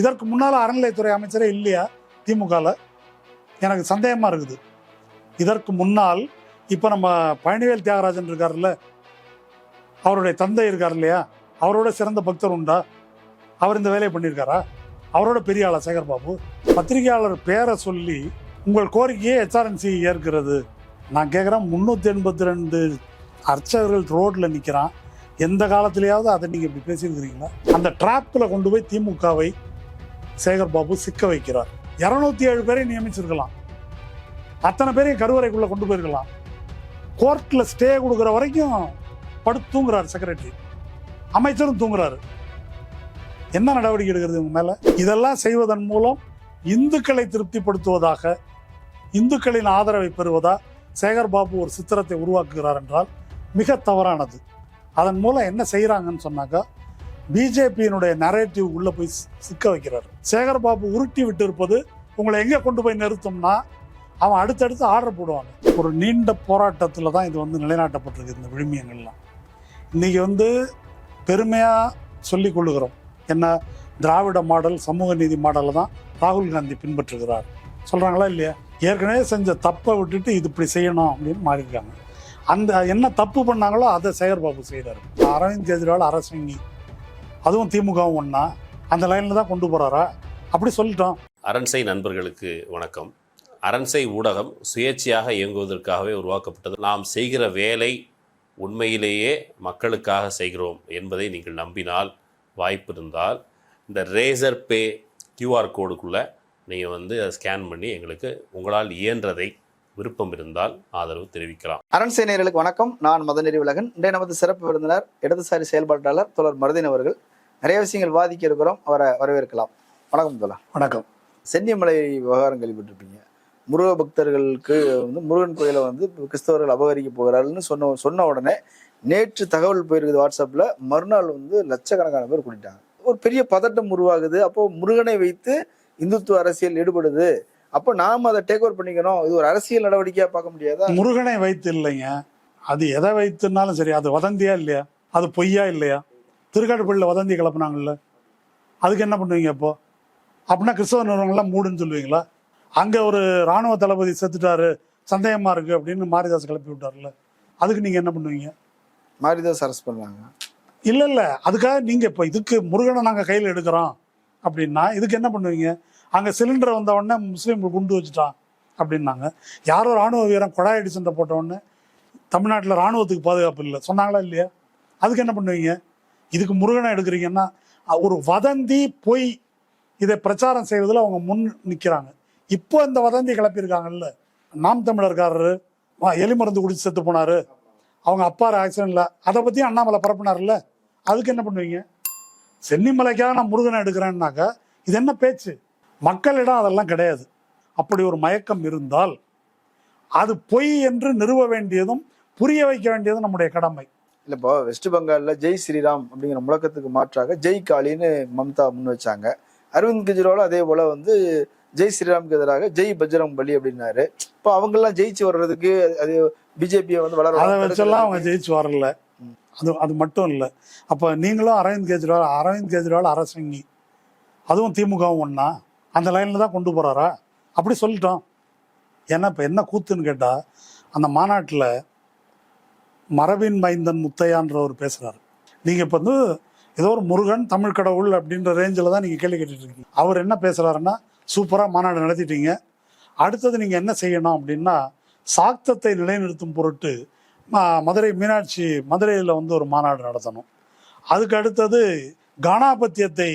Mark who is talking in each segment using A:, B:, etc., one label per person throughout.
A: இதற்கு முன்னால் அறநிலையத்துறை அமைச்சரே இல்லையா திமுகவில் எனக்கு சந்தேகமாக இருக்குது. இதற்கு முன்னால் இப்போ நம்ம பழனிவேல் தியாகராஜன் இருக்கார்ல அவருடைய தந்தை இருக்கார் இல்லையா? அவரோட சிறந்த பக்தர் உண்டா? அவர் இந்த வேலையை பண்ணியிருக்காரா? அவரோட பெரிய ஆளா சேகர் பாபு பத்திரிகையாளர் பேரை சொல்லி உங்கள் கோரிக்கையை ஹெச்ஆர்என்சி ஏற்கிறது. நான் கேட்குறேன் முந்நூற்றி எண்பத்தி ரெண்டு அர்ச்சகர்கள் ரோட்டில் நிற்கிறான் எந்த காலத்திலேயாவது அதை நீங்கள் இப்படி பேசியிருக்கிறீங்களா? அந்த ட்ராப்பில் கொண்டு போய் திமுகவை சேகர் பாபு சிக்க வைக்கிறார். இரநூத்தி ஏழு பேரை நியமிச்சிருக்கலாம். அத்தனை பேரையும் கருவறைக்குள்ளே கொண்டு போயிருக்கலாம். கோர்ட்டில் ஸ்டே கொடுக்குற வரைக்கும் படுத்து தூங்குறாரு செக்ரட்டரி. அமைச்சரும் தூங்குறாரு. என்ன நடவடிக்கை எடுக்கிறது இவங்க மேல? இதெல்லாம் செய்வதன் மூலம் இந்துக்களை திருப்திப்படுத்துவதாக இந்துக்களின் ஆதரவை பெறுவதா சேகர் பாபு ஒரு சித்திரத்தை உருவாக்குகிறார் என்றால் மிக தவறானது. அதன் மூலம் என்ன செய்கிறாங்கன்னு சொன்னாக்கா பிஜேபியினுடைய நரேட்டிவ் உள்ள போய் சிக்க வைக்கிறார். சேகர் பாபு உருட்டி விட்டு இருப்பது உங்களை எங்கே கொண்டு போய் நிறுத்தும்னா அவன் அடுத்தடுத்து ஆர்டர் போடுவாங்க. ஒரு நீண்ட போராட்டத்தில் தான் இது வந்து நிலைநாட்டப்பட்டிருக்கு இந்த விழுமியங்கள்லாம். இன்னைக்கு வந்து பெருமையாக சொல்லிக் கொள்ளுகிறோம். என்ன திராவிட மாடல் சமூக நீதி மாடலை தான் ராகுல் காந்தி பின்பற்றுகிறார். சொல்கிறாங்களா இல்லையா? ஏற்கனவே செஞ்ச தப்பை விட்டுட்டு இது இப்படி செய்யணும் அப்படின்னு மாறியிருக்காங்க. அந்த என்ன தப்பு பண்ணாங்களோ அதை சேகர்பாபு செய்தார் அரவிந்த் கெஜ்ரிவால் அரசு அதுவும் திமுகவும் ஒன்றா அந்த லைனில் தான் கொண்டு போகிறாரா அப்படி சொல்லிட்டோம்.
B: அரண்சை நண்பர்களுக்கு வணக்கம். அரண்சை ஊடகம் சுயேட்சையாக இயங்குவதற்காகவே உருவாக்கப்பட்டது. நாம் செய்கிற வேலை உண்மையிலேயே மக்களுக்காக செய்கிறோம் என்பதை நீங்கள் நம்பினால் வாய்ப்பு இருந்தால் இந்த ரேசர் பே கியூஆர் கோடுக்குள்ளே நீங்கள் வந்து அதை ஸ்கேன் பண்ணி எங்களுக்கு உங்களால் இயன்றதை விருப்பம் இருந்தால் ஆதரவு தெரிவிக்கலாம்.
C: அரண்சை நேயர்களுக்கு வணக்கம். நான் மதநெறி உலகன். இன்றைய நமது சிறப்பு விருந்தினர் இடதுசாரி செயல்பாட்டாளர் தோழர் மருதின் அவர்கள் நிறைய விஷயங்கள் வாதிக்க இருக்கிறோம் அவரை வரவேற்கலாம். வணக்கம் தோழர்
A: வணக்கம்.
C: சென்னிமலை விவகாரம் கேள்விப்பட்டிருப்பீங்க. முருக பக்தர்களுக்கு வந்து முருகன் கோயிலை வந்து கிறிஸ்தவர்கள் அபகரிக்க போகிறார்கள்னு சொன்ன சொன்ன உடனே நேற்று தகவல் போயிருக்குது வாட்ஸ்அப்பில். மறுநாள் வந்து லட்சக்கணக்கான பேர் கூட்டிட்டாங்க ஒரு பெரிய பதட்டம் உருவாகுது. அப்போ முருகனை வைத்து இந்துத்துவ அரசியல் ஈடுபடுது. அப்போ நாம அதை டேக் ஓவர் பண்ணிக்கணும். இது ஒரு அரசியல் நடவடிக்கையா பார்க்க முடியாதா?
A: முருகனை வைத்து இல்லைங்க. அது எதை வைத்துனாலும் சரி அது வதந்தியா இல்லையா? அது பொய்யா இல்லையா? திருக்காட்டுப்பள்ளியில் வதந்தி கிளப்புனாங்கல்ல. அதுக்கு என்ன பண்ணுவீங்க இப்போ அப்படின்னா கிறிஸ்தவ நிறுவனங்கள்லாம் மூடுன்னு சொல்லுவீங்களா? அங்கே ஒரு ராணுவ தளபதி செத்துட்டாரு சந்தேகமா இருக்கு அப்படின்னு மாரிதாஸ் கிளப்பி விட்டார்ல. அதுக்கு நீங்க என்ன பண்ணுவீங்க?
C: மாரிதாஸ் அரெஸ்ட் பண்ணாங்க
A: இல்ல இல்ல. அதுக்காக நீங்க இப்போ இதுக்கு முருகனை நாங்க கையில் எடுக்கிறோம் அப்படின்னா இதுக்கு என்ன பண்ணுவீங்க? அங்க சிலிண்டர் வந்த உடனே முஸ்லீம் குண்டு வச்சுட்டான் அப்படின்னாங்க. யாரோ ராணுவ வீரன் கொடாய் அடிச்சுன்ற போட்ட உடனே தமிழ்நாட்டில் ராணுவத்துக்கு பாதுகாப்பு இல்லை. சொன்னாங்களா இல்லையா? அதுக்கு என்ன பண்ணுவீங்க? இதுக்கு முருகனை எடுக்கிறீங்கன்னா ஒரு வதந்தி பொய் இதை பிரச்சாரம் செய்வதில் அவங்க முன் நிற்கிறாங்க. இப்போ இந்த வதந்தி கிளப்பியிருக்காங்கல்ல நாம் தமிழர்காரரு எலிமருந்து எலி மருந்து குடிச்சு செத்து போனாரு அவங்க அப்பாரு ஆக்சிடென்ட்ல அதை பற்றியும் அண்ணாமலை பரப்புனார்ல அதுக்கு என்ன பண்ணுவீங்க? சென்னிமலைக்காக நான் முருகனை எடுக்கிறேன்னாக்கா இது என்ன பேச்சு? மக்களிடம் அதெல்லாம் கிடையாது. அப்படி ஒரு மயக்கம் இருந்தால் அது பொய் என்று நிறுவ வேண்டியதும் புரிய வைக்க வேண்டியதும் நம்முடைய கடமை.
C: இல்ல இப்போ வெஸ்ட் பெங்கால்ல ஜெய் ஸ்ரீராம் அப்படிங்கிற முழக்கத்துக்கு மாற்றாக ஜெய் காளின்னு மம்தா முன் வச்சாங்க. அரவிந்த் கெஜ்ரிவாலும் அதே போல வந்து ஜெய் ஸ்ரீராமுக்கு எதிராக ஜெய் பஜ்ரங் பலி அப்படின்னாரு. இப்போ அவங்க எல்லாம் ஜெயிச்சு வர்றதுக்கு அது பிஜேபியை வந்து வளர
A: அதை வச்செல்லாம் அவங்க ஜெயிச்சு வரல. அது அது மட்டும் இல்லை. அப்போ நீங்களும் அரவிந்த் கெஜ்ரிவால் அரவிந்த் கெஜ்ரிவால் அரசங்கி அதுவும் திமுகவும் ஒன்றா அந்த லைனில் தான் கொண்டு போகிறாரா அப்படி சொல்லிட்டோம். ஏன்னா இப்போ என்ன கூத்துன்னு கேட்டால் அந்த மாநாட்டில் மரபின் மைந்தன் முத்தையான்றவர் பேசுகிறாரு நீங்கள் இப்போ வந்து ஏதோ ஒரு முருகன் தமிழ் கடவுள் அப்படின்ற ரேஞ்சில் தான் நீங்கள் கேள்வி கேட்டுட்டு இருக்கீங்க. அவர் என்ன பேசுகிறாருன்னா சூப்பராக மாநாடு நடத்திட்டீங்க. அடுத்தது நீங்கள் என்ன செய்யணும்? அப்படின்னா சாக்தத்தை நிலைநிறுத்தும் பொருட்டு மதுரை மீனாட்சி மதுரையில் வந்து ஒரு மாநாடு நடத்தணும். அதுக்கு அடுத்தது கானாபத்தியத்தை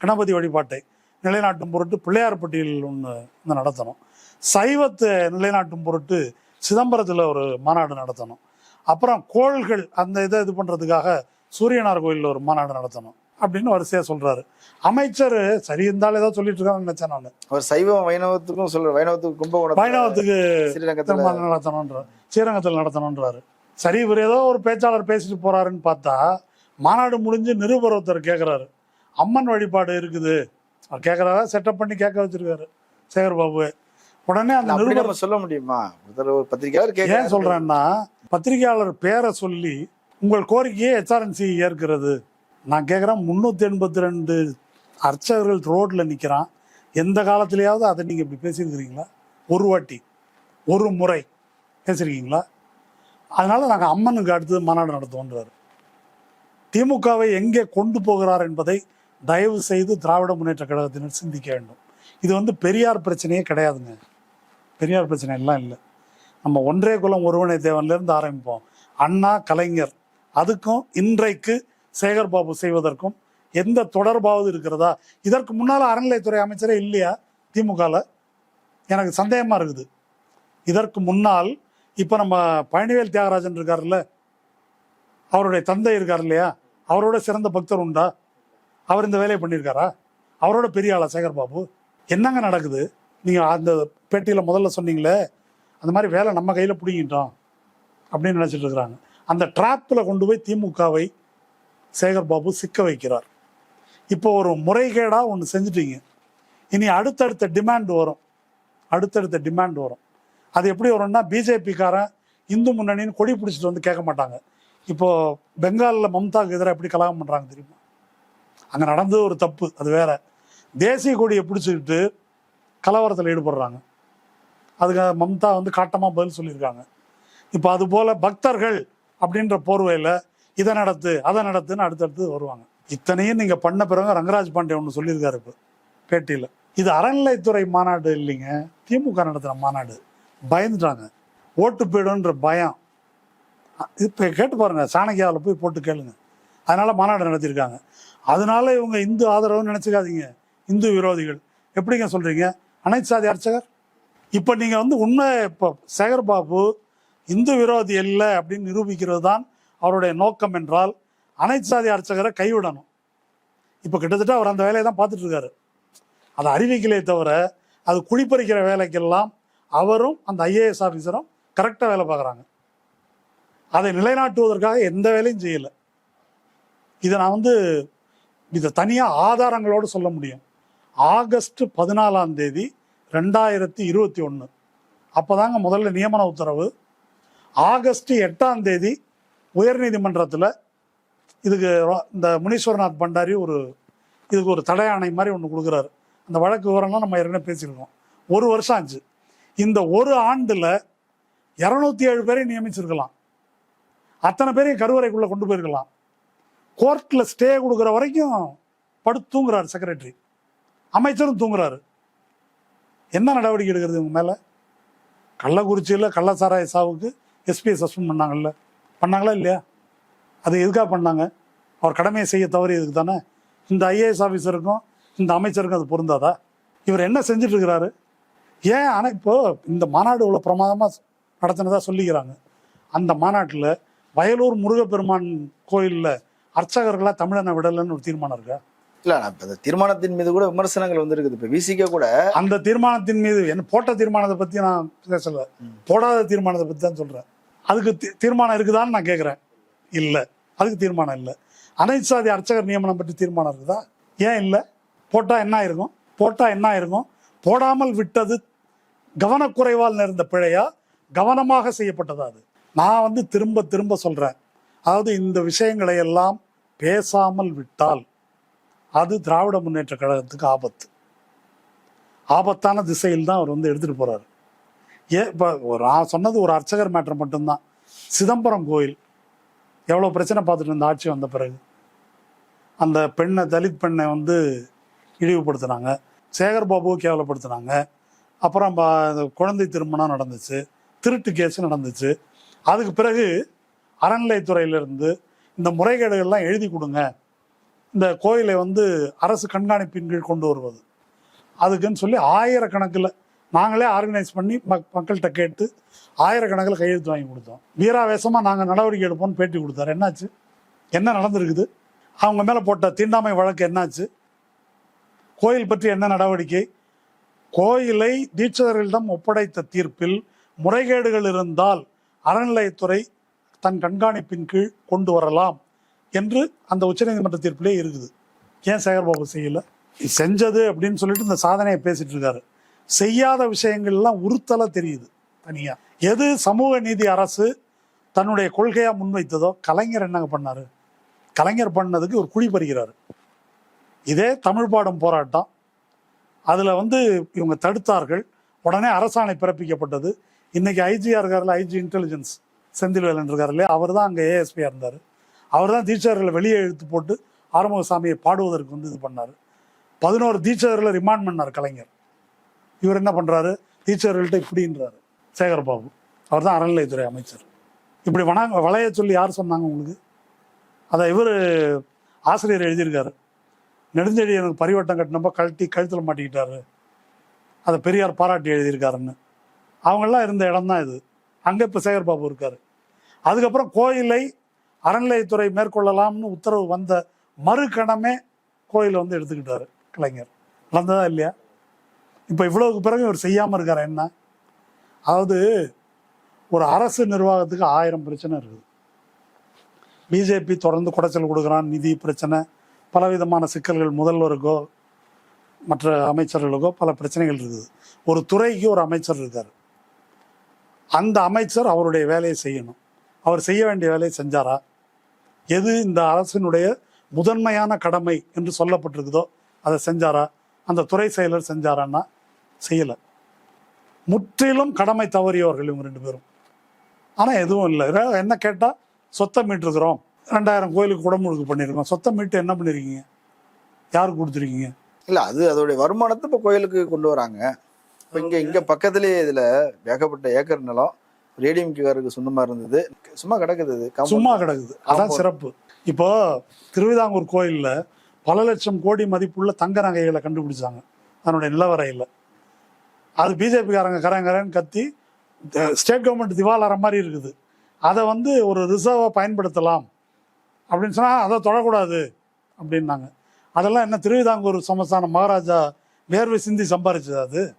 A: கணபதி வழிபாட்டை நிலைநாட்டும் பொருட்டு பிள்ளையார்பட்டியில் ஒன்று வந்து நடத்தணும். சைவத்தை நிலைநாட்டும் பொருட்டு சிதம்பரத்தில் ஒரு மாநாடு நடத்தணும். அப்புறம் கோள்கள் அந்த இதை இது பண்ணுறதுக்காக சூரியனார் கோயிலில் ஒரு மாநாடு நடத்தணும் அப்படின்னு வரிசையாக சொல்கிறாரு அமைச்சர் சரி இருந்தாலும் ஏதோ சொல்லிட்டு இருக்காங்கன்னு நினச்சேன் நான்.
C: அவர் சைவம் வைணவத்துக்கும் சொல்ற வைணவத்துக்கு கும்பகோணம்
A: வைணவத்துக்கு
C: ஸ்ரீரங்கத்துல
A: நடத்தணுன்றார் ஸ்ரீரங்கத்தில் நடத்தணுன்றாரு சரி இவர் ஏதோ ஒரு பேச்சாளர் பேசிட்டு போறாருன்னு பார்த்தா மாநாடு முடிஞ்சு நிருபர் ஒருத்தர் கேட்குறாரு அம்மன் வழிபாடு இருக்குது. அவர் கேட்குறாரா செட்டப் பண்ணி கேட்க வச்சிருக்காரு சேகர் பாபு உடனே அந்த நிருபர்
C: சொல்ல முடியுமா? ஒருத்தர் ஒரு பத்திரிகையாளர்
A: ஏன்
C: கேட்க
A: சொல்றேன்னா பத்திரிகையாளர் பேரை சொல்லி உங்கள் கோரிக்கையை ஹெச்ஆர்என்சி ஏற்கிறது. நான் கேட்குறேன் முந்நூற்றி எண்பத்தி ரெண்டு அர்ச்சகர்கள் ரோட்டில் நிற்கிறான் எந்த காலத்திலேயாவது அதை நீங்கள் இப்படி பேசியிருக்கிறீங்களா? ஒரு வாட்டி ஒரு முறை பேசியிருக்கீங்களா? அதனால் நாங்கள் அம்மனுக்கு அடுத்தது மாநாடு நடத்துவோன்றார். திமுகவை எங்கே கொண்டு போகிறார் என்பதை தயவு செய்து திராவிட முன்னேற்ற கழகத்தினர் சிந்திக்க வேண்டும். இது வந்து பெரியார் பிரச்சனையே கிடையாதுங்க. பெரியார் பிரச்சனை எல்லாம் இல்லை. நம்ம ஒன்றே குலம் ஒருவனை தேவன்லேருந்து ஆரம்பிப்போம். அண்ணா கலைஞர். அதுக்கும் இன்றைக்கு சேகர் பாபு செய்வதற்கும் எந்த தொடர்பாவது இருக்கிறதா? இதற்கு முன்னால் அறநிலையத்துறை அமைச்சரே இல்லையா திமுகவில் எனக்கு சந்தேகமாக இருக்குது. இதற்கு முன்னால் இப்போ நம்ம பழனிவேல் தியாகராஜன் இருக்கார்ல அவருடைய தந்தை இருக்கார் இல்லையா? அவரோட சிறந்த பக்தர் உண்டா? அவர் இந்த வேலையை பண்ணியிருக்காரா? அவரோட பெரிய ஆளா சேகர் பாபு? என்னங்க நடக்குது? நீங்கள் அந்த பேட்டியில் முதல்ல சொன்னீங்களே அந்த மாதிரி வேலை நம்ம கையில் பிடிங்கிட்டோம் அப்படின்னு நினச்சிட்டு இருக்கிறாங்க. அந்த ட்ராப்பில் கொண்டு போய் திமுகவை சேகர் பாபு சிக்க வைக்கிறார். இப்போ ஒரு முறைகேடாக ஒன்று செஞ்சுட்டீங்க. இனி அடுத்தடுத்த டிமாண்ட் வரும். அடுத்தடுத்த டிமாண்ட் வரும். அது எப்படி வரும்னா பிஜேபிக்காரன் இந்து முன்னணின்னு கொடி பிடிச்சிட்டு வந்து கேட்க மாட்டாங்க. இப்போ பெங்காலில் மம்தாவுக்கு எதிராக எப்படி கலகம் பண்ணுறாங்க தெரியுமா? அங்கே நடந்தது ஒரு தப்பு அது வேற. தேசிய கொடியை பிடிச்சிக்கிட்டு கலவரத்தில் ஈடுபடுறாங்க. அதுக்கு மம்தா வந்து காட்டமாக பதில் சொல்லியிருக்காங்க. இப்போ அதுபோல் பக்தர்கள் அப்படின்ற போர்வையில் இதை நடத்து அதை நடத்துன்னு அடுத்தடுத்து வருவாங்க. இத்தனையும் நீங்கள் பண்ண பிறகு ரங்கராஜ் பாண்டே ஒன்று சொல்லியிருக்காரு இப்போ பேட்டியில். இது அறநிலைத்துறை மாநாடு இல்லைங்க திமுக நடத்துகிற மாநாடு. பயந்துட்டாங்க. ஓட்டு போயிடும்ன்ற பயம். இப்போ கேட்டு பாருங்கள் சாணக்கியாவில் போய் போட்டு கேளுங்க. அதனால் மாநாடு நடத்தியிருக்காங்க. அதனால இவங்க இந்து ஆதரவுன்னு நினச்சிக்காதீங்க. இந்து விரோதிகள். எப்படிங்க சொல்கிறீங்க அனைத்து சாதி அர்ச்சகர்? இப்போ நீங்கள் வந்து உண்மை இப்போ சேகர் பாபு இந்து விரோதி இல்லை அப்படின்னு நிரூபிக்கிறது தான் அவருடைய நோக்கம் என்றால் அனைத்து சாதி அர்ச்சகரை கைவிடணும். இப்போ கிட்டத்தட்ட அவர் அந்த வேலையை தான் பார்த்துட்டு இருக்காரு. அதை அறிவிக்கலே தவிர அது குளிப்பறிக்கிற வேலைக்கெல்லாம் அவரும் அந்த ஐஏஎஸ் ஆஃபீஸரும் கரெக்டாக வேலை பார்க்குறாங்க. அதை நிலைநாட்டுவதற்காக எந்த வேலையும் செய்யலை. இதை நான் வந்து இதை தனியாக ஆதாரங்களோடு சொல்ல முடியும். ஆகஸ்ட் பதினாலாம் தேதி ரெண்டாயிரத்தி இருபத்தி ஒன்று அப்போதாங்க முதல்ல நியமன உத்தரவு. ஆகஸ்ட் எட்டாம் தேதி உயர்நீதிமன்றத்தில் இதுக்கு இந்த முனீஸ்வரநாத் பண்டாரி ஒரு இதுக்கு ஒரு தடை ஆணை மாதிரி ஒன்று கொடுக்குறாரு. அந்த வழக்கு விவரம்லாம் நம்ம ஏற்கனவே பேசியிருக்கோம். ஒரு வருஷம் ஆச்சு. இந்த ஒரு ஆண்டில் இரநூத்தி ஏழு பேரை நியமிச்சிருக்கலாம். அத்தனை பேரையும் கருவறைக்குள்ளே கொண்டு போயிருக்கலாம். கோர்ட்டில் ஸ்டே கொடுக்குற வரைக்கும் படுத்து தூங்குறாரு செக்ரட்டரி. அமைச்சரும் தூங்குறாரு. என்ன நடவடிக்கை எடுக்கிறது இவங்க மேலே? கள்ளக்குறிச்சியில் கள்ளசாராய சாவுக்கு எஸ்பியை சஸ்பெண்ட் பண்ணாங்கல்ல. பண்ணாங்களா இல்லையா? அது எதுக்காக பண்ணாங்க? அவர் கடமையை செய்ய தவறியதுக்கு தானே? இந்த ஐஏஎஸ் ஆஃபீஸருக்கும் இந்த அமைச்சருக்கும் அது பொருந்தாதா? இவர் என்ன செஞ்சுட்டு இருக்கிறாரு? ஏன் ஆனால் இப்போ இந்த மாநாடு இவ்வளோ பிரமாதமாக நடத்தினதாக சொல்லிக்கிறாங்க. அந்த மாநாட்டில் வயலூர் முருகப்பெருமான் கோயிலில் அர்ச்சகர்களாக தமிழனை விடலைன்னு ஒரு தீர்மானம் இருக்கா?
C: இல்ல இந்த தீர்மானத்தின் மீது கூட விமர்சனங்கள் வந்திருக்குது. இப்ப விசிக கூட
A: அந்த தீர்மானத்தின் மீது என்ன போட்ட தீர்மானத்தை பற்றி நான் பேசல போடாத தீர்மானத்தை பற்றி தான் சொல்கிறேன் அதுக்கு தீர்மானம் இருக்குதான்னு நான் கேட்குறேன் இல்லை. அதுக்கு தீர்மானம் இல்லை. அனைத்து சாதி அர்ச்சகர் நியமனம் பற்றி தீர்மானம் இருக்குதா? ஏன் இல்லை? போட்டால் என்ன இருக்கும் போட்டால் என்ன இருக்கும் போடாமல் விட்டது கவனக்குறைவால் நேர்ந்த பிழையா? கவனமாக செய்யப்பட்டதா அது? நான் வந்து திரும்ப திரும்ப சொல்கிறேன் அதாவது இந்த விஷயங்களை எல்லாம் பேசாமல் விட்டால் அது திராவிட முன்னேற்ற கழகத்துக்கு ஆபத்து. ஆபத்தான திசையில் தான் அவர் வந்து எடுத்துகிட்டு போகிறார் ஏ இப்போ ஒரு நான் சொன்னது ஒரு அர்ச்சகர் மேட்டர் மட்டும்தான். சிதம்பரம் கோயில். எவ்வளோ பிரச்சனை பார்த்துட்டு இருந்த ஆட்சி வந்த பிறகு. அந்த பெண்ணை தலித் பெண்ணை வந்து இழிவுபடுத்துனாங்க. சேகர் பாபுவை கேவலப்படுத்தினாங்க. அப்புறம் குழந்தை திருமணம் நடந்துச்சு. திருட்டு கேஸ் நடந்துச்சு. அதுக்கு பிறகு அறநிலைத்துறையிலிருந்து இந்த முறைகேடுகள்லாம் எழுதி கொடுங்க. இந்த கோயிலை வந்து அரசு கண்காணிப்பின் கீழ் கொண்டு வருவது. அதுக்குன்னு சொல்லி ஆயிரக்கணக்கில் நாங்களே ஆர்கனைஸ் பண்ணி மக் மக்கள்கிட்ட கேட்டு ஆயிரக்கணக்கில் கையெழுத்து வாங்கி கொடுத்தோம். வீராவேசமாக நாங்கள் நடவடிக்கை எடுப்போம்னு பேட்டி கொடுத்தாரு. என்னாச்சு? என்ன நடந்திருக்குது? அவங்க மேலே போட்ட தீண்டாமை வழக்கு என்னாச்சு? கோயில் பற்றி என்ன நடவடிக்கை? கோயிலை தீட்சிதர்களிடம் ஒப்படைத்த தீர்ப்பில் முறைகேடுகள் இருந்தால் அறநிலையத்துறை தன் கண்காணிப்பின் கீழ் கொண்டு வரலாம். என்று அந்த உச்சநீதிமன்ற தீர்ப்பிலே இருக்குது. ஏன் சேகர்பாபு செய்யல? செஞ்சது அப்படின்னு சொல்லிட்டு இந்த சாதனையை பேசிட்டு இருக்காரு. செய்யாத விஷயங்கள்லாம் உறுத்தலா தெரியுது தனியா. எது சமூக நீதி அரசு தன்னுடைய கொள்கையா முன்வைத்ததோ கலைஞர் என்னங்க பண்ணாரு? கலைஞர் பண்ணதுக்கு ஒரு குழி பறிக்கிறாரு. இதே தமிழ் பாடம் போராட்டம். அதில் வந்து இவங்க தடுத்தார்கள். உடனே அரசாணை பிறப்பிக்கப்பட்டது. இன்னைக்கு ஐஜிஆர் இருக்கார்ல ஐஜி இன்டெலிஜென்ஸ் செந்தில்வேலன் இருக்காரு இல்லையா? அவர் தான் அங்கே ஏஎஸ்பியாக இருந்தார். அவர் தான் தீட்சகர்களை வெளியே இழுத்து போட்டு ஆறுமுகசாமியை பாடுவதற்கு வந்து இது பண்ணார். பதினோரு தீட்சகர்களை ரிமாண்ட் பண்ணார் கலைஞர். இவர் என்ன பண்ணுறாரு தீட்சகர்கள்ட்ட இப்படின்றாரு. சேகர்பாபு. அவர் தான் அறநிலையத்துறை அமைச்சர். இப்படி வன வளைய சொல்லி யார் சொன்னாங்க உங்களுக்கு? அதை இவர் ஆசிரியர் எழுதியிருக்காரு. நெடுஞ்செழி எனக்கு பரிவட்டம் கட்டினப்போ கழட்டி கழுத்தில் மாட்டிக்கிட்டாரு. அதை பெரியார் பாராட்டி எழுதியிருக்காருன்னு. அவங்கெல்லாம் இருந்த இடம் தான் இது. அங்கே இப்போ சேகர்பாபு இருக்கார். அதுக்கப்புறம் கோயிலை அறநிலையத்துறை மேற்கொள்ளலாம்னு உத்தரவு வந்த மறுகணமே கோயிலை வந்து எடுத்துக்கிட்டாரு கலைஞர். நடந்ததா இல்லையா? இப்போ இவ்வளவுக்கு பிறகு இவர் செய்யாமல் இருக்கார் என்ன? அதாவது ஒரு அரசு நிர்வாகத்துக்கு ஆயிரம் பிரச்சனை இருக்குது. பிஜேபி தொடர்ந்து குடைச்சல் கொடுக்குறான் நிதி பிரச்சனை பலவிதமான சிக்கல்கள் முதல்வருக்கோ மற்ற அமைச்சர்களுக்கோ பல பிரச்சனைகள் இருக்குது. ஒரு துறைக்கு ஒரு அமைச்சர் இருக்கார். அந்த அமைச்சர் அவருடைய வேலையை செய்யணும். அவர் செய்ய வேண்டிய வேலையை செஞ்சாரா? எது இந்த அரசினுடைய முதன்மையான கடமை என்று சொல்லப்பட்டிருக்குதோ அதை செஞ்சாரா? அந்த துறை செயலர் செஞ்சாரான்னா? செய்யலை. முற்றிலும் கடமை தவறியவர்கள் இவங்க ரெண்டு பேரும். ஆனால் எதுவும் இல்லை. என்ன கேட்டால் சொத்தை மீட்டிருக்கிறோம். ரெண்டாயிரம் கோயிலுக்கு குடமுழுக்கு பண்ணியிருக்கோம் சொத்தை மீட்டு என்ன பண்ணியிருக்கீங்க யாருக்கு கொடுத்துருக்கீங்க?
C: இல்ல அது அதோடைய வருமானத்தை இப்ப கோயிலுக்கு கொண்டு வராங்க. இப்ப இங்க இங்க பக்கத்துலயே இதுல ஏகப்பட்ட ஏக்கர் நிலம். ரேடியம்காருக்கு சொந்தமா இருந்தது. சும்மா கிடக்குது.
A: சும்மா கிடக்குது. அதான். சிறப்பு. இப்போ திருவிதாங்கூர் கோயில்ல பல லட்சம் கோடி மதிப்புள்ள தங்க நகைகளை கண்டுபிடிச்சாங்க. அதனுடைய நிலவரையில். அது பிஜேபிக்காரங்க கரங்கரன்னு கத்தி ஸ்டேட் கவர்மெண்ட் திவாலார மாதிரி இருக்குது. அதை வந்து ஒரு ரிசர்வை பயன்படுத்தலாம். அப்படின்னு சொன்னால் அதை தொடக்கூடாது அப்படின்னாங்க. அதெல்லாம் என்ன திருவிதாங்கூர் சமஸ்தானம் மகாராஜா வேர்வை சிந்தி சம்பாரிச்சது அது?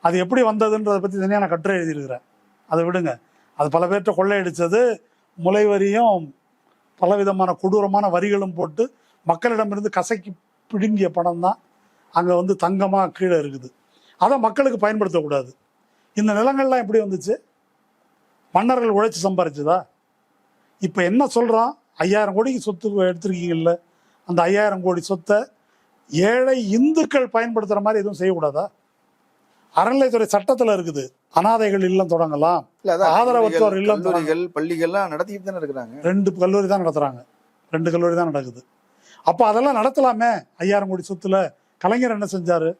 A: அது எப்படி வந்ததுன்றதை பற்றி தனியாக நான் கட்டுரை எழுதியிருக்கிறேன். அதை விடுங்க. அது பல பேர்கிட்ட கொள்ளையடித்தது முளை வரியும் பலவிதமான கொடூரமான வரிகளும் போட்டு மக்களிடமிருந்து கசக்கி பிடுங்கிய பணம் தான் அங்கே வந்து தங்கமாக கீழே இருக்குது. அதை மக்களுக்கு பயன்படுத்தக்கூடாது. இந்த நிலங்கள்லாம் எப்படி வந்துச்சு? மன்னர்கள் உழைச்சி சம்பாரிச்சதா? இப்போ என்ன சொல்கிறான் ஐயாயிரம் கோடிக்கு சொத்து எடுத்திருக்கீங்கல்ல. அந்த ஐயாயிரம் கோடி சொத்தை ஏழை இந்துக்கள் பயன்படுத்துகிற மாதிரி எதுவும் செய்யக்கூடாதா? அறநிலைத்துறை சட்டத்தில் இருக்குது. அனாதைகள் இல்லம் தொடங்கலாம். ஆதரவற்றோர் இல்லம்
C: கல்லூரிகள் பள்ளிகள்லாம் நடத்திட்டு தானே இருக்கிறாங்க.
A: ரெண்டு கல்லூரி தான் நடத்துறாங்க. ரெண்டு கல்லூரி தான் நடக்குது. அப்போ அதெல்லாம் நடத்தலாமே? ஐயாயிரம் கோடி சொத்துல கலைஞர் என்ன செஞ்சாரு?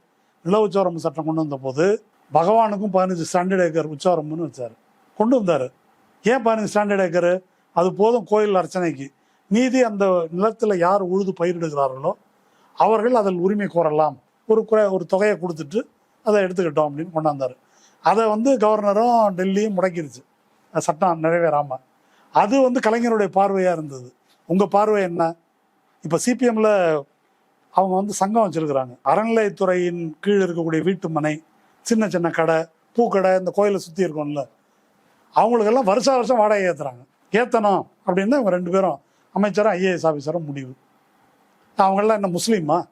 A: நில உச்சவரம்பு சட்டம் கொண்டு வந்த போது பகவானுக்கும் பதினஞ்சு ஸ்டாண்டர்ட் ஏக்கர் உச்சவரம்புன்னு வச்சாரு. கொண்டு வந்தாரு. ஏன் பதினஞ்சு ஸ்டாண்டர்ட் ஏக்கர்? அது போதும் கோயில் அர்ச்சனைக்கு. மீதி அந்த நிலத்துல யார் உழுது பயிரிடுகிறார்களோ அவர்கள் அதில் உரிமை கோரலாம். ஒரு குறை ஒரு தொகையை கொடுத்துட்டு அதை எடுத்துக்கிட்டோம் அப்படின்னு கொண்டாந்தாரு. அதை வந்து கவர்னரும் டெல்லியும் முடக்கிருச்சு. சட்டம் நிறைவேறாம. அது வந்து கலைஞருடைய பார்வையாக இருந்தது. உங்கள் பார்வை என்ன? இப்போ சிபிஎம்மில் அவங்க வந்து சங்கம் வச்சுருக்குறாங்க. அறநிலையத்துறையின் கீழ் இருக்கக்கூடிய வீட்டு மனை சின்ன சின்ன கடை பூக்கடை இந்த கோயிலை சுற்றி இருக்கும்ல. அவங்களுக்கெல்லாம் வருஷா வருஷம் வாடகை ஏற்றுறாங்க ஏற்றணும் அப்படின்னு இவங்க ரெண்டு பேரும் அமைச்சரும் ஐஏஎஸ் ஆஃபீஸரும் முடிவு. அவங்கெல்லாம் என்ன முஸ்லீமா?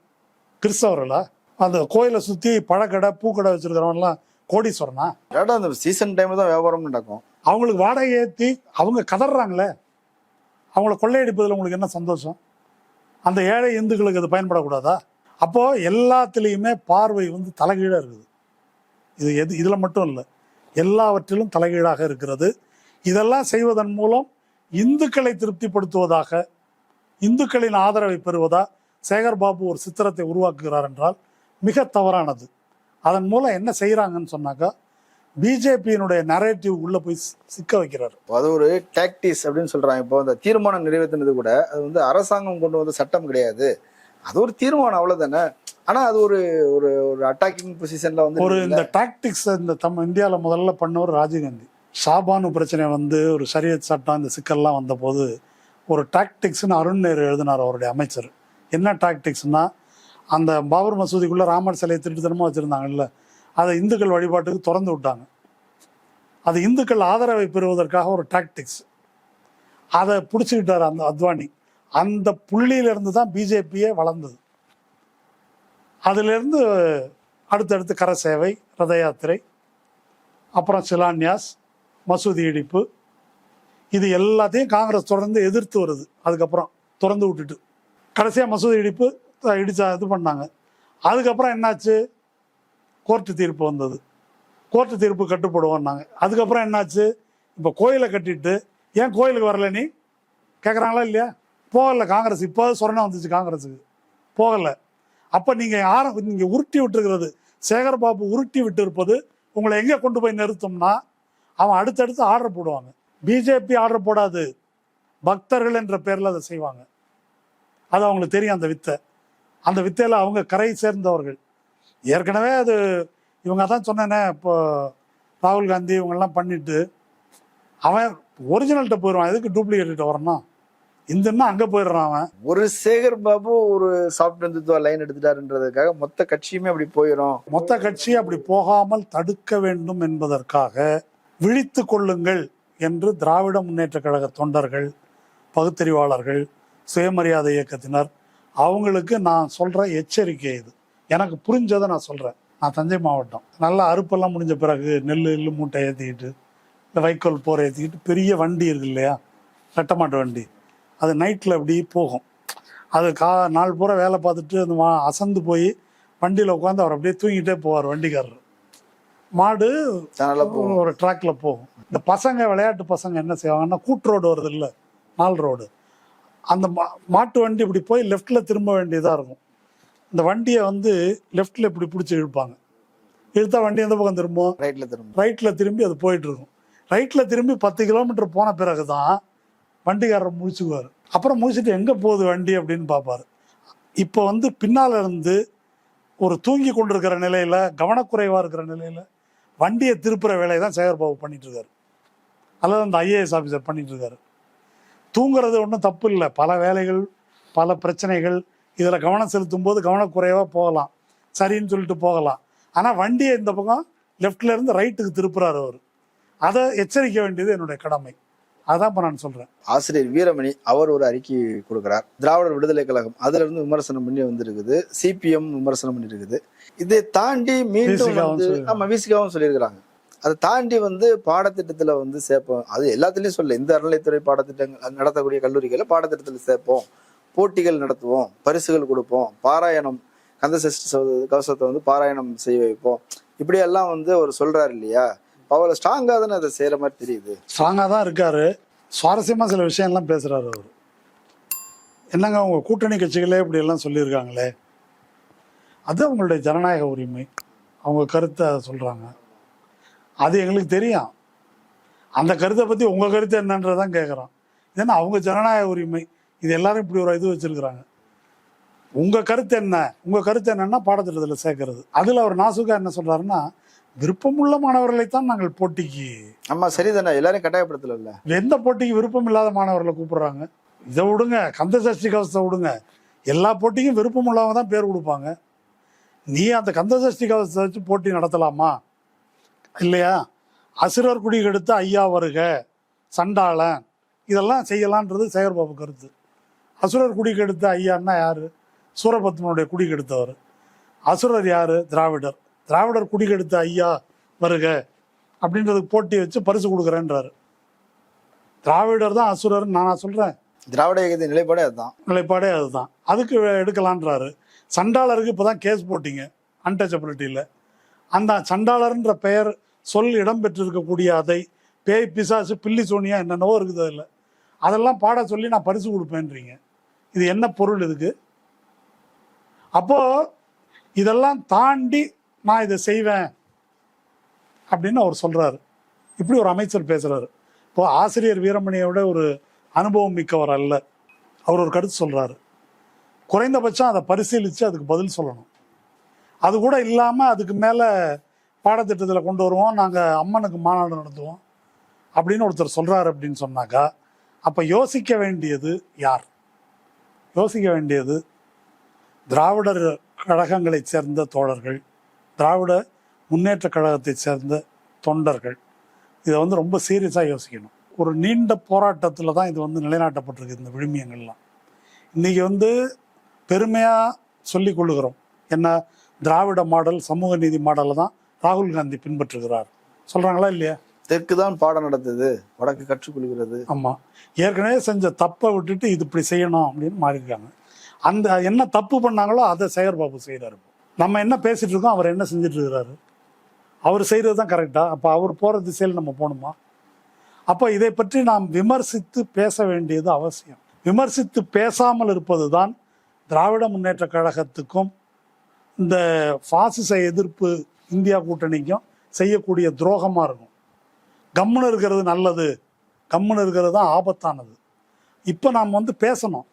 A: கிறிஸ்தவர்களா? அந்த கோயிலை சுற்றி பழக்கடை பூக்கடை வச்சுருக்கிறவங்கலாம் கோடீஸ்வரனா?
C: இல்லாட்டா அந்த சீசன் டைம்ல தான் வியாபாரம் நடக்கும்.
A: அவங்களுக்கு வாடகை ஏற்றி அவங்க கதறாங்களே? அவங்கள கொள்ளையடிப்பதில் உங்களுக்கு என்ன சந்தோஷம்? அந்த ஏழை இந்துக்களுக்கு அது பயன்படக்கூடாதா? அப்போ எல்லாத்துலேயுமே பார்வை வந்து தலைகீழாக இருக்குது. இது எது இதில் மட்டும் இல்லை. எல்லாவற்றிலும் தலைகீழாக இருக்கிறது. இதெல்லாம் செய்வதன் மூலம் இந்துக்களை திருப்திப்படுத்துவதாக இந்துக்களின் ஆதரவை பெறுவதா சேகர் பாபு ஒரு சித்திரத்தை உருவாக்குகிறார் என்றால் மிக தவறானது. அதன் மூலம் என்ன செய்கிறாங்கன்னு சொன்னாக்கா பிஜேபியினுடைய நரேட்டிவ் உள்ள போய் சிக்க வைக்கிறார்.
C: அது ஒரு டாக்டிஸ் அப்படின்னு சொல்றாங்க. இப்போ அந்த தீர்மானம் நிறைவேற்றினது கூட அது வந்து அரசாங்கம் கொண்டு வந்த சட்டம் கிடையாது. அது ஒரு தீர்மானம் அவ்வளவுதானே? ஆனா அது ஒரு ஒரு ஒரு அட்டாக்கிங் பொசிஷன்ல வந்து
A: ஒரு. இந்த டாக்டிக்ஸ் இந்த தம் இந்தியாவில் முதல்ல பண்ணவர் ராஜீவ்காந்தி ஷாபானு பிரச்சனை வந்து ஒரு ஷரியத் சட்டம் இந்த சிக்கல்லாம் வந்தபோது ஒரு டாக்டிக்ஸ்னு அருண் நேரு எழுதினார் அவருடைய அமைச்சர். என்ன டாக்டிக்ஸ்னா அந்த பாபர் மசூதிக்குள்ளே ராமர் சிலையை திருட்டுத்தனமாக வச்சுருந்தாங்கல்ல அதை இந்துக்கள் வழிபாட்டுக்கு திறந்து விட்டாங்க. அது இந்துக்கள் ஆதரவை பெறுவதற்காக ஒரு டாக்டிக்ஸ் அதை பிடிச்சிக்கிட்டார் அந்த அத்வானி. அந்த புள்ளியிலிருந்து தான் பிஜேபியே வளர்ந்தது. அதிலிருந்து அடுத்தடுத்து கர சேவை ரத யாத்திரை அப்புறம் சிலான்யாஸ் மசூதி இடிப்பு இது எல்லாத்தையும் காங்கிரஸ் தொடர்ந்து எதிர்த்து வருது. அதுக்கப்புறம் திறந்து விட்டுட்டு. கடைசியாக மசூதி இடிப்பு இடிச்சா இது பண்ணாங்க. அதுக்கப்புறம் என்னாச்சு? கோர்ட்டு தீர்ப்பு வந்தது. கோர்ட்டு தீர்ப்பு கட்டுப்படுவோம்னாங்க. அதுக்கப்புறம் என்னாச்சு? இப்போ கோயிலை கட்டிட்டு ஏன் கோயிலுக்கு வரல நீ? கேட்குறாங்களா இல்லையா? போகலை காங்கிரஸ். இப்போ சொரணம் வந்துச்சு காங்கிரஸுக்கு. போகலை. அப்போ நீங்கள் யாரும் நீங்கள் உருட்டி விட்டுருக்கிறது. சேகர் பாபு உருட்டி விட்டு இருப்பது உங்களை எங்கே கொண்டு போய் நிறுத்தும்னா அவன் அடுத்தடுத்து ஆர்டர் போடுவாங்க. பிஜேபி ஆர்டர் போடாது. பக்தர்கள் என்ற பேரில் அதை செய்வாங்க. அது அவங்களுக்கு தெரியும் அந்த வித்தை. அந்த வித்தையில் அவங்க கரை சேர்ந்தவர்கள். ஏற்கனவே அது இவங்க தான் சொன்னேனே இப்போ ராகுல் காந்தி இவங்கெல்லாம் பண்ணிட்டு அவன் ஒரிஜினல்கிட்ட போயிடுவான் எதுக்கு டூப்ளிகேட்ட வரணும்? இந்தன்னா அங்கே போயிடுறான் அவன்.
C: ஒரு சேகர் பாபு ஒரு சாஃப்ட் இந்துத்துவ லைன் எடுத்துட்டாருன்றதுக்காக மொத்த கட்சியுமே அப்படி போயிடும்
A: மொத்த கட்சி அப்படி போகாமல் தடுக்க வேண்டும் என்பதற்காக விழித்து கொள்ளுங்கள் என்று திராவிட முன்னேற்ற கழக தொண்டர்கள் பகுத்தறிவாளர்கள் சுயமரியாதை இயக்கத்தினர் அவங்களுக்கு நான் சொல்ற எச்சரிக்கை இது. எனக்கு புரிஞ்சதை நான் சொல்றேன். நான் தஞ்சை மாவட்டம். நல்லா அறுப்பெல்லாம் முடிஞ்ச பிறகு நெல் எள்ளு மூட்டை ஏற்றிக்கிட்டு இந்த வைக்கோல் போரை ஏற்றிக்கிட்டு பெரிய வண்டி இருக்கு இல்லையா? ரெட்டமாட்டு வண்டி. அது நைட்டில் அப்படி போகும். அது கா நாள் பூரா வேலை பார்த்துட்டு அந்த மா அசந்து போய் வண்டியில் உட்காந்து அவர் அப்படியே தூங்கிட்டே போவார் வண்டிக்காரர். மாடு ஒரு ட்ராக்ல போகும். இந்த பசங்க விளையாட்டு பசங்க என்ன செய்வாங்கன்னா கூட்டு ரோடு வருது இல்லை? நால் ரோடு அந்த மா- மாட்டு வண்டி இப்படி போய் லெஃப்ட்ல திரும்ப வேண்டியதாக இருக்கும். இந்த வண்டியை வந்து லெஃப்ட்ல இப்படி பிடிச்சி இழுப்பாங்க. இழுத்தா வண்டி எந்த பக்கம் திரும்பும்?
C: ரைட்ல திரும்ப
A: ரைட்டில் திரும்பி அது போயிட்டு இருக்கும். ரைட்டில் திரும்பி பத்து கிலோமீட்டர் போன பிறகு தான் வண்டிக்காரர் முடிச்சுக்குவார் அப்புறம் முடிச்சுட்டு எங்கே போகுது வண்டி அப்படின்னு பார்ப்பாரு. இப்போ வந்து பின்னால் இருந்து ஒரு தூங்கி கொண்டிருக்கிற நிலையில் கவனக்குறைவாக இருக்கிற நிலையில் வண்டியை திருப்புற வேலையை தான் சேகர் பாபு பண்ணிட்டு இருக்காரு. அல்லது அந்த ஐஏஎஸ் ஆஃபீஸர் பண்ணிட்டு இருக்காரு. தூங்குறது ஒன்றும் தப்பு இல்லை. பல வேலைகள் பல பிரச்சனைகள் இதில் கவனம் செலுத்தும் போது கவனக்குறைவாக போகலாம். சரின்னு சொல்லிட்டு போகலாம். ஆனால் வண்டியை இந்த பக்கம் லெஃப்ட்ல இருந்து ரைட்டுக்கு திருப்புறாரு அவர். அதை எச்சரிக்க வேண்டியது என்னுடைய கடமை. அதான் இப்போ நான் சொல்கிறேன்
C: ஆசிரியர் வீரமணி அவர் ஒரு அறிக்கை கொடுக்கிறார். திராவிடர் விடுதலை கழகம். அதுல இருந்து விமர்சனம் பண்ணி வந்திருக்குது. சிபிஎம் விமர்சனம் பண்ணி இருக்குது. இதை தாண்டி மீண்டும்
A: விசிகாவும்
C: வந்து
A: சொல்லிருக்காங்க.
C: ஆமா விசிகாவும் சொல்லியிருக்கிறாங்க. அதை தாண்டி வந்து பாடத்திட்டத்தில் வந்து சேர்ப்போம். அது எல்லாத்துலேயும் சொல்ல இந்த அறநிலைத்துறை பாடத்திட்டங்கள் நடத்தக்கூடிய கல்லூரிகளை பாடத்திட்டத்தில் சேர்ப்போம். போட்டிகள் நடத்துவோம். பரிசுகள் கொடுப்போம். பாராயணம் கந்தசஷ்டி கவசத்தை வந்து பாராயணம் செய்ய வைப்போம். இப்படியெல்லாம் வந்து அவர் சொல்கிறார் இல்லையா? அவளை ஸ்ட்ராங்காக தானே அதை செய்கிற மாதிரி தெரியுது.
A: ஸ்ட்ராங்காக தான் இருக்காரு. சுவாரஸ்யமாக சில விஷயம்லாம் பேசுகிறாரு அவர். என்னங்க அவங்க கூட்டணி கட்சிகளே இப்படியெல்லாம் சொல்லியிருக்காங்களே? அது அவங்களுடைய ஜனநாயக உரிமை. அவங்க கருத்தை சொல்கிறாங்க அது எங்களுக்கு தெரியும். அந்த கருத்தை பற்றி உங்கள் கருத்து என்னன்றதான் கேட்குறோம் ஏன்னா அவங்க ஜனநாயக உரிமை. இது எல்லாரும் இப்படி ஒரு இது வச்சிருக்கிறாங்க. உங்கள் கருத்து என்ன? உங்கள் கருத்து என்னன்னா பாடத்திட்டத்தில் சேர்க்கறது. அதில் அவர் நாசுக்கா என்ன சொல்கிறாருன்னா விருப்பமுள்ள மாணவர்களைத்தான் நாங்கள் போட்டிக்கு.
C: ஆமா சரிதானே. எல்லாரையும் கட்டாயப்படுத்தல
A: எந்த போட்டிக்கு விருப்பம் இல்லாத மாணவர்களை கூப்பிடுறாங்க? இதை விடுங்க. கந்த சஷ்டி கவசத்தை விடுங்க. எல்லா போட்டிக்கும் விருப்பம் உள்ளவங்க தான் பேர் கொடுப்பாங்க. நீ அந்த கந்த சஷ்டி கவசத்தை வச்சு போட்டி நடத்தலாமா? இல்லையா? அசுரர் குடி கெடுத்த ஐயா வருக சண்டாளன் இதெல்லாம் செய்யலான்றது சேகர்பாபு கருத்து. அசுரர் குடி கெடுத்த ஐயான்னா யாரு? சூரபத்மனுடைய குடி கெடுத்தவர். அசுரர் யாரு? திராவிடர். திராவிடர் குடி கெடுத்த ஐயா வருக அப்படின்றதுக்கு போட்டி வச்சு பரிசு கொடுக்குறேன்றாரு. திராவிடர் தான் அசுரர்னு நானா சொல்றேன்.
C: திராவிட இயக்கத்தின் நிலைப்பாடே அதுதான்.
A: நிலைப்பாடே அதுதான். அதுக்கு எடுக்கலான்றாரு. சண்டாளருக்கு இப்போதான் கேஸ் போட்டீங்க அன்டச்சபிலிட்டியில் அந்த சண்டாளர்ன்ற பெயர் சொல் இடம்பெற்றிருக்கக்கூடிய அதை பேய் பிசாசு பில்லி சோனியா என்னென்னவோ இருக்குது அதில். அதெல்லாம் பாட சொல்லி நான் பரிசு கொடுப்பேன்றீங்க. இது என்ன பொருள் இதுக்கு? அப்போது இதெல்லாம் தாண்டி நான் இதை செய்வேன் அப்படின்னு அவர் சொல்கிறாரு இப்படி ஒரு அமைச்சர் பேசுகிறாரு இப்போ ஆசிரியர் வீரமணியோட ஒரு அனுபவம் மிக்கவர் அல்ல. அவர் ஒரு கருத்து சொல்கிறாரு குறைந்தபட்சம் அதை பரிசீலித்து அதுக்கு பதில் சொல்லணும். அது கூட இல்லாமல் அதுக்கு மேலே பாடத்திட்டத்தில் கொண்டு வருவோம். நாங்கள் அம்மனுக்கு மாநாடு நடத்துவோம். அப்படின்னு ஒருத்தர் சொல்கிறாரு அப்படின்னு சொன்னாக்கா அப்போ யோசிக்க வேண்டியது யார்? யோசிக்க வேண்டியது திராவிடர் கழகங்களைச் சேர்ந்த தோழர்கள் திராவிட முன்னேற்ற கழகத்தைச் சேர்ந்த தொண்டர்கள். இதை வந்து ரொம்ப சீரியஸாக யோசிக்கணும். ஒரு நீண்ட போராட்டத்தில் தான் இது வந்து நிலைநாட்டப்பட்டிருக்கு இந்த விழுமியங்கள்லாம். இன்றைக்கி வந்து பெருமையாக சொல்லிக் கொள்ளுகிறோம். என்ன திராவிட மாடல் சமூக நீதி மாடலில் தான் ராகுல் காந்தி பின்பற்றுகிறார். சொல்கிறாங்களா இல்லையா?
C: தெற்கு தான் பாடம் நடத்துது வடக்கு கற்றுக்கொள்கிறது.
A: ஆமாம் ஏற்கனவே செஞ்ச தப்பை விட்டுட்டு இது இப்படி செய்யணும் அப்படின்னு மாறியிருக்காங்க. அந்த என்ன தப்பு பண்ணாங்களோ அதை சேகர் பாபு செய்கிறாரு நம்ம என்ன பேசிட்டு இருக்கோம் அவர் என்ன செஞ்சுட்டு இருக்கிறாரு? அவர் செய்கிறது தான் கரெக்டா அப்போ அவர் போகிற திசையில் நம்ம போகணுமா? அப்போ இதை பற்றி நாம் விமர்சித்து பேச வேண்டியது அவசியம். விமர்சித்து பேசாமல் இருப்பது தான் திராவிட முன்னேற்ற கழகத்துக்கும் இந்த பாசிச எதிர்ப்பு இந்தியா கூட்டணிக்கும் செய்யக்கூடிய துரோகமாக இருக்கும். கம்முன்னு இருக்கிறது நல்லது. கம்முன்னு இருக்கிறது தான் ஆபத்தானது. இப்போ நாம் வந்து பேசணும்.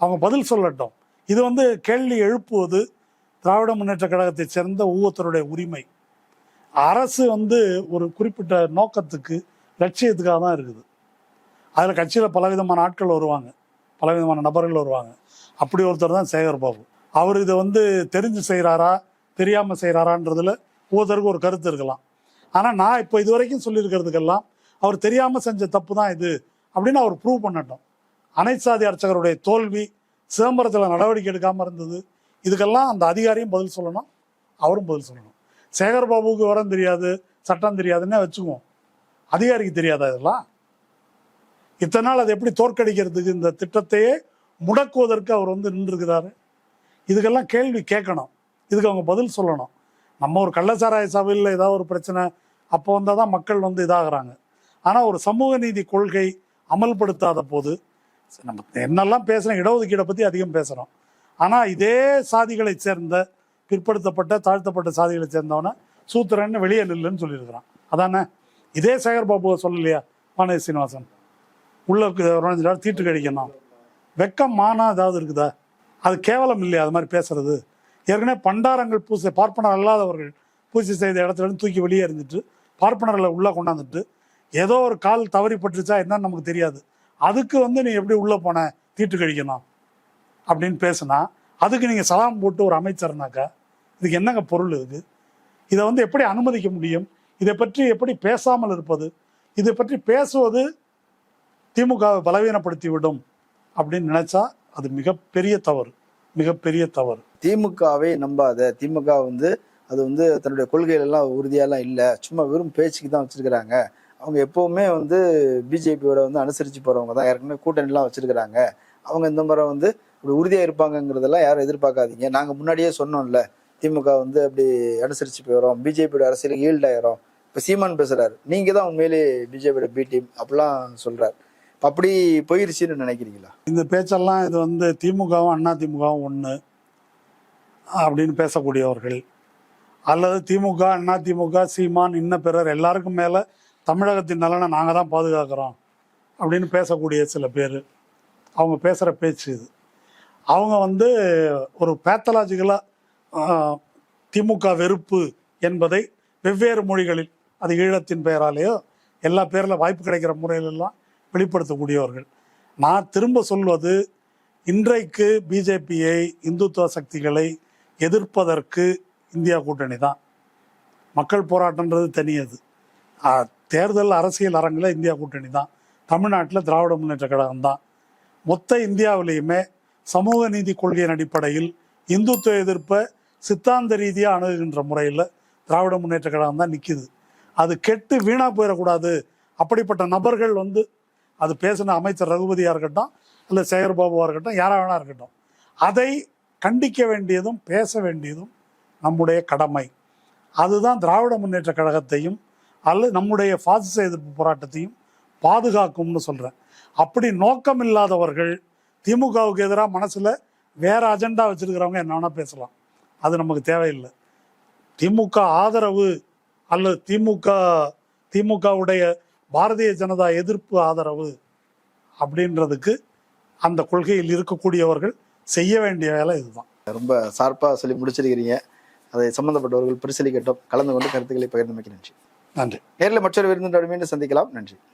A: அவங்க பதில் சொல்லட்டும். இது வந்து கேள்வி எழுப்புவது திராவிட முன்னேற்ற கழகத்தை சேர்ந்த ஒவ்வொருத்தருடைய உரிமை. அரசு வந்து ஒரு குறிப்பிட்ட நோக்கத்துக்கு லட்சியத்துக்காக தான் இருக்குது. அதில் கட்சியில் பலவிதமான ஆட்கள் வருவாங்க. பலவிதமான நபர்கள் வருவாங்க. அப்படி ஒருத்தர் தான் சேகர் பாபு. அவர் இதை வந்து தெரிஞ்சு செய்கிறாரா தெரியாமல் செய்கிறாரான்றதுல ஒவ்வொருத்தருக்கும் ஒரு கருத்து இருக்கலாம். ஆனால் நான் இப்போ இது வரைக்கும் சொல்லியிருக்கிறதுக்கெல்லாம் அவர் தெரியாமல் செஞ்ச தப்பு தான் இது அப்படின்னு அவர் ப்ரூவ் பண்ணட்டும். அனைத்து சாதி அர்ச்சகருடைய தோல்வி சிதம்பரத்தில் நடவடிக்கை எடுக்காமல் இருந்தது. இதுக்கெல்லாம் அந்த அதிகாரியும் பதில் சொல்லணும் அவரும் பதில் சொல்லணும். சேகர் பாபுவுக்கு விவரம் தெரியாது சட்டம் தெரியாதுன்னே வச்சுக்குவோம். அதிகாரிக்கு தெரியாதா இதெல்லாம்? இத்தனை நாள் அதை எப்படி தோற்கடிக்கிறதுக்கு இந்த திட்டத்தையே முடக்குவதற்கு அவர் வந்து நின்றுருக்கிறாரு. இதுக்கெல்லாம் கேள்வி கேட்கணும். இதுக்கு அவங்க பதில் சொல்லணும். நம்ம ஒரு கள்ளச்சாராய சபையில் ஏதாவது ஒரு பிரச்சனை அப்போ வந்தால் தான் மக்கள் வந்து இதாகிறாங்க. ஆனால் ஒரு சமூக நீதி கொள்கை அமல்படுத்தாத போது நம்ம என்னெல்லாம் பேசுகிறோம் இடஒதுக்கீடை பற்றி அதிகம் பேசுகிறோம் ஆனால் இதே சாதிகளை சேர்ந்த பிற்படுத்தப்பட்ட தாழ்த்தப்பட்ட சாதிகளை சேர்ந்தவனை சூத்திரன்னு வெளியே நில்லுன்னு சொல்லியிருக்கிறான். அதானே? இதே சேகர் பாபுவை சொல்லலையா பானே சீனிவாசன்? உள்ளே நுழைஞ்சிட்டா தீட்டு கழிக்கணும் வெக்கம் மானா ஏதாவது இருக்குதா? அது கேவலம் இல்லையா அது மாதிரி பேசுறது? ஏற்கனவே பண்டாரங்கள் பூசை பார்ப்பனர் அல்லாதவர்கள் பூஜை செய்த இடத்துல இருந்து தூக்கி வெளியே இருந்துட்டு பார்ப்பனர்களை உள்ளே கொண்டாந்துட்டு ஏதோ ஒரு கால் தவறி பட்டுருச்சா என்னன்னு நமக்கு தெரியாது. அதுக்கு வந்து நீ எப்படி உள்ளே போன? தீட்டு கழிக்கணும். அப்படின்னு பேசுனா அதுக்கு நீங்கள் சலாம் போட்டு ஒரு அமைச்சர்னாக்கா இதுக்கு என்னங்க பொருள் இது? இதை வந்து எப்படி அனுமதிக்க முடியும்? இதை பற்றி எப்படி பேசாமல் இருப்பது? இதை பற்றி பேசுவது திமுகவை பலவீனப்படுத்தி விடும் அப்படின்னு நினச்சா அது மிகப்பெரிய தவறு. மிகப்பெரிய தவறு.
C: திமுகவை நம்பாத திமுக வந்து அது வந்து தன்னுடைய கொள்கைகள் எல்லாம் உறுதியாலாம் இல்லை. சும்மா வெறும் பேச்சுக்கு தான் வச்சிருக்கிறாங்க. அவங்க எப்பவுமே வந்து பிஜேபியோட வந்து அனுசரிச்சு போறவங்க தான். ஏற்கனவே கூட்டணிலாம் வச்சிருக்கிறாங்க. அவங்க இந்த முறை வந்து இப்படி உறுதியா இருப்பாங்கங்கிறதெல்லாம் யாரும் எதிர்பார்க்காதீங்க. நாங்க முன்னாடியே சொன்னோம்ல திமுக வந்து அப்படி அனுசரிச்சு போயிடும் பிஜேபியோட அரசியல் ஈல்ட் ஆயிரும். இப்ப சீமான் பேசுறாரு. நீங்க தான் உண்மையிலேயே பிஜேபியோட பி டீம் அப்படிலாம் சொல்றாரு. அப்படி போயிருச்சுன்னு நினைக்கிறீங்களா?
A: இந்த பேச்செல்லாம் இது வந்து திமுகவும் அண்ணா திமுகவும் ஒன்று அப்படின்னு பேசக்கூடியவர்கள். அல்லது திமுக அண்ணா திமுக சீமான் இன்ன பிறர் எல்லாருக்கும் மேலே தமிழகத்தின் நலனை நாங்கள் தான் பாதுகாக்கிறோம் அப்படின்னு பேசக்கூடிய சில பேர். அவங்க பேசுகிற பேச்சு இது. அவங்க வந்து ஒரு பேத்தலாஜிக்கலாக திமுக வெறுப்பு என்பதை வெவ்வேறு மொழிகளில் அது ஈழத்தின் பெயராலேயோ எல்லா பேரில் வாய்ப்பு கிடைக்கிற முறையிலெல்லாம் வெளிப்படுத்தக்கூடியவர்கள். நான் திரும்ப சொல்வது இன்றைக்கு பிஜேபியை இந்துத்துவ சக்திகளை எதிர்ப்பதற்கு இந்தியா கூட்டணி தான். மக்கள் போராட்டன்றது தனியது. தேர்தல் அரசியல் அரங்கில் இந்தியா கூட்டணி தான். தமிழ்நாட்டில் திராவிட முன்னேற்ற கழகம் தான். மொத்த இந்தியாவிலையுமே சமூக நீதி கொள்கையின் அடிப்படையில் இந்துத்துவ எதிர்ப்பை சித்தாந்த ரீதியாக அணுகுகின்ற முறையில் திராவிட முன்னேற்ற கழகம் தான் நிற்கிது அது கெட்டு வீணாக போயிடக்கூடாது. அப்படிப்பட்ட நபர்கள் வந்து அது பேசின அமைச்சர் ரகுபதியாக இருக்கட்டும் இல்லை சேகர்பாபுவாக இருக்கட்டும் யாராக வேணா இருக்கட்டும் அதை கண்டிக்க வேண்டியதும் பேச வேண்டியதும் நம்முடைய கடமை. அதுதான் திராவிட முன்னேற்ற கழகத்தையும் அல்லது நம்முடைய பாசிச எதிர்ப்பு போராட்டத்தையும் பாதுகாக்கும்னு சொல்கிறேன் அப்படி நோக்கம் இல்லாதவர்கள் திமுகவுக்கு எதிராக மனசில் வேற அஜெண்டா வச்சுருக்கிறவங்க என்ன வேணால் பேசலாம். அது நமக்கு தேவையில்லை. திமுக ஆதரவு அல்லது திமுக திமுகவுடைய பாரதிய ஜனதா எதிர்ப்பு ஆதரவு அப்படின்றதுக்கு அந்த கொள்கையில் இருக்கக்கூடியவர்கள் செய்ய வேண்டிய வேலை இதுதான்.
C: ரொம்ப சார்பா சொல்லி முடிச்சிருக்கிறீங்க. அதை சம்பந்தப்பட்டவர்கள் பரிசீலிக்கட்டும். கலந்து கொண்டு கருத்துக்களை பகிர்ந்தமைக்கு நன்றி.
A: நன்றி.
C: நேரில் மற்றொரு விருந்தினோடு மீண்டும் சந்திக்கலாம். நன்றி.